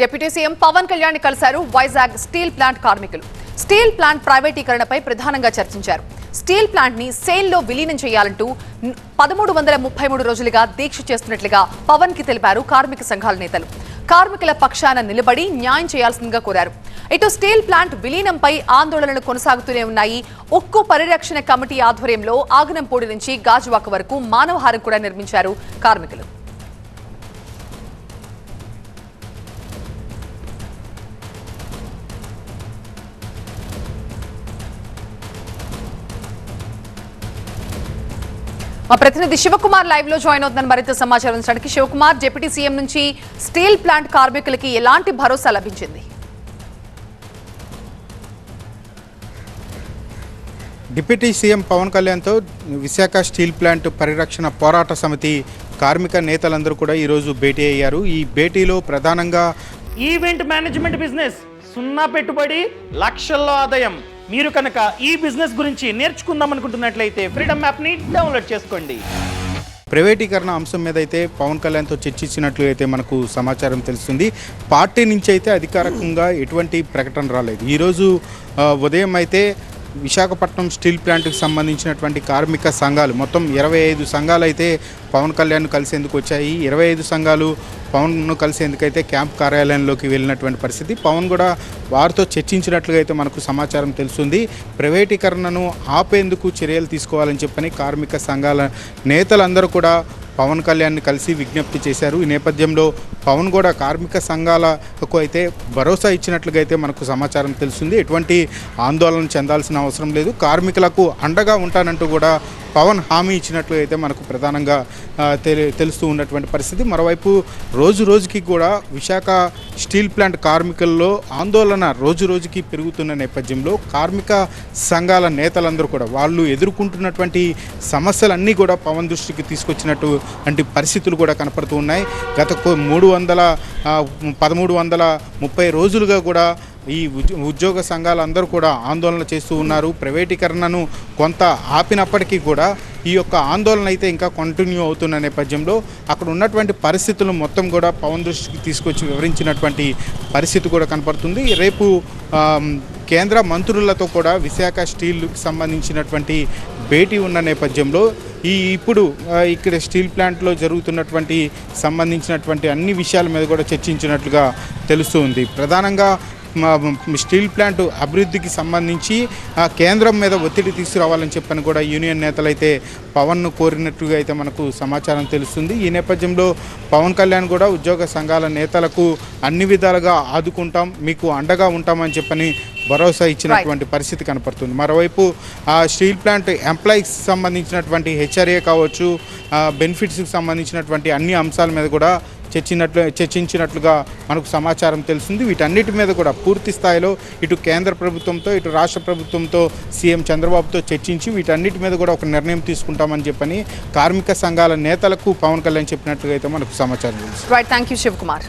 Deputy CM Pawan కళ్యాణ్ని కలిశారు Vizag steel plant కార్మికులు. స్టీల్ ప్లాంట్ ప్రైవేటీకరణపై ప్రధానంగా చర్చించారు. స్టీల్ ప్లాంట్ని సేల్లో విలీనం చేయాలంటూ పదమూడు వందల ముప్పై మూడు రోజులుగా దీక్ష చేస్తున్నట్లుగా పవన్కి తెలిపారు కార్మిక సంఘాల నేతలు. కార్మికుల పక్షాన నిలబడి న్యాయం చేయాల్సిందిగా కోరారు. ఇటు స్టీల్ ప్లాంట్ విలీనంపై ఆందోళనలు కొనసాగుతూనే ఉన్నాయి. ఉక్కు పరిరక్షణ కమిటీ ఆధ్వర్యంలో ఆగనంపూడి నుంచి గాజువాక వరకు మానవహారం కూడా నిర్మించారు కార్మికులు. మా ప్రతినిధి శివకుమార్ లైవ్లో జాయిన్ అవుతున్నారు మరింత సమాచారం అందించడానికి శివకుమార్ డిప్యూటీ సీఎం నుంచి స్టీల్ ప్లాంట్ కార్మికులకి ఎలాంటి భరోసా లభించింది? డిప్యూటీ సీఎం పవన్ కళ్యాణ్తో విశాఖ స్టీల్ ప్లాంట్ పరిరక్షణ పోరాట సమితి కార్మిక నేతలందరూ కూడా ఈరోజు భేటీ అయ్యారు. ఈ భేటీలో ప్రధానంగా ఈవెంట్ మేనేజ్మెంట్ బిజినెస్ సున్నా పెట్టుబడి లక్షల్లో ఆదాయం మీరు కనుక ఈ బిజినెస్ గురించి నేర్చుకుందాం అనుకుంటున్నట్లయితే ఫ్రీడమ్ యాప్ని డౌన్లోడ్ చేసుకోండి. ప్రైవేటీకరణ అంశం మీద అయితే పవన్ కళ్యాణ్తో చర్చించినట్లు అయితే మనకు సమాచారం తెలుస్తుంది. పార్టీ నుంచి అయితే అధికారికంగా ఎటువంటి ప్రకటన రాలేదు. ఈరోజు ఉదయం అయితే విశాఖపట్నం స్టీల్ ప్లాంట్కి సంబంధించినటువంటి కార్మిక సంఘాలు మొత్తం ఇరవై ఐదు సంఘాలు అయితే పవన్ కళ్యాణ్ కలిసేందుకు వచ్చాయి. ఇరవై ఐదు సంఘాలు పవన్ను కలిసేందుకైతే క్యాంప్ కార్యాలయంలోకి వెళ్ళినటువంటి పరిస్థితి. పవన్ కూడా వారితో చర్చించినట్లుగా అయితే మనకు సమాచారం తెలుస్తుంది. ప్రైవేటీకరణను ఆపేందుకు చర్యలు తీసుకోవాలని చెప్పని కార్మిక సంఘాల నేతలందరూ కూడా పవన్ కళ్యాణ్ని కలిసి విజ్ఞప్తి చేశారు. ఈ నేపథ్యంలో పవన్ కూడా కార్మిక సంఘాలకు అయితే భరోసా ఇచ్చినట్లుగా అయితే మనకు సమాచారం తెలుస్తుంది. ఎటువంటి ఆందోళన చెందాల్సిన అవసరం లేదు. కార్మికులకు అండగా ఉంటానంటూ కూడా పవన్ హామీ ఇచ్చినట్లు అయితే మనకు ప్రధానంగా తెలి తెలుస్తూ ఉన్నటువంటి పరిస్థితి. మరోవైపు రోజు రోజుకి కూడా విశాఖ స్టీల్ ప్లాంట్ కార్మికుల్లో ఆందోళన రోజు రోజుకి పెరుగుతున్న నేపథ్యంలో కార్మిక సంఘాల నేతలందరూ కూడా వాళ్ళు ఎదుర్కొంటున్నటువంటి సమస్యలన్నీ కూడా పవన్ దృష్టికి తీసుకొచ్చినట్టు అంటే పరిస్థితులు కూడా కనపడుతూ ఉన్నాయి. గత మూడు వందల పదమూడు వందల ముప్పై రోజులుగా కూడా ఈ ఉద్యోగ సంఘాలందరూ కూడా ఆందోళన చేస్తూ ఉన్నారు. ప్రైవేటీకరణను కొంత ఆపినప్పటికీ కూడా ఈ యొక్క ఆందోళన అయితే ఇంకా కంటిన్యూ అవుతున్న నేపథ్యంలో అక్కడ ఉన్నటువంటి పరిస్థితులు మొత్తం కూడా పవన్ దృష్టికి తీసుకొచ్చి వివరించినటువంటి పరిస్థితి కూడా కనపడుతుంది. రేపు కేంద్ర మంత్రులతో కూడా విశాఖ స్టీల్కి సంబంధించినటువంటి భేటీ ఉన్న నేపథ్యంలో ఈ ఇప్పుడు ఇక్కడ స్టీల్ ప్లాంట్లో జరుగుతున్నటువంటి సంబంధించినటువంటి అన్ని విషయాల మీద కూడా చర్చించినట్లుగా తెలుస్తుంది ప్రధానంగా స్టీల్ ప్లాంట్ అభివృద్ధికి సంబంధించి ఆ కేంద్రం మీద ఒత్తిడి తీసుకురావాలని చెప్పని కూడా యూనియన్ నేతలైతే పవన్ను కోరినట్టుగా అయితే మనకు సమాచారం తెలుస్తుంది. ఈ నేపథ్యంలో పవన్ కళ్యాణ్ కూడా ఉద్యోగ సంఘాల నేతలకు అన్ని విధాలుగా ఆదుకుంటాం మీకు అండగా ఉంటామని చెప్పని భరోసా ఇచ్చినటువంటి పరిస్థితి కనపడుతుంది. మరోవైపు ఆ స్టీల్ ప్లాంట్ ఎంప్లాయీస్ సంబంధించినటువంటి హెచ్ఆర్ఏ కావచ్చు బెనిఫిట్స్కి సంబంధించినటువంటి అన్ని అంశాల మీద కూడా చర్చినట్లు చర్చించినట్లుగా మనకు సమాచారం తెలుస్తుంది. వీటన్నిటి మీద కూడా పూర్తి స్థాయిలో ఇటు కేంద్ర ప్రభుత్వంతో ఇటు రాష్ట్ర ప్రభుత్వంతో సీఎం చంద్రబాబుతో చర్చించి వీటన్నిటి మీద కూడా ఒక నిర్ణయం తీసుకుంటామని చెప్పని కార్మిక సంఘాల నేతలకు పవన్ కళ్యాణ్ చెప్పినట్లుగా అయితే మనకు సమాచారం తెలుస్తుంది. Right thank you Shivakumar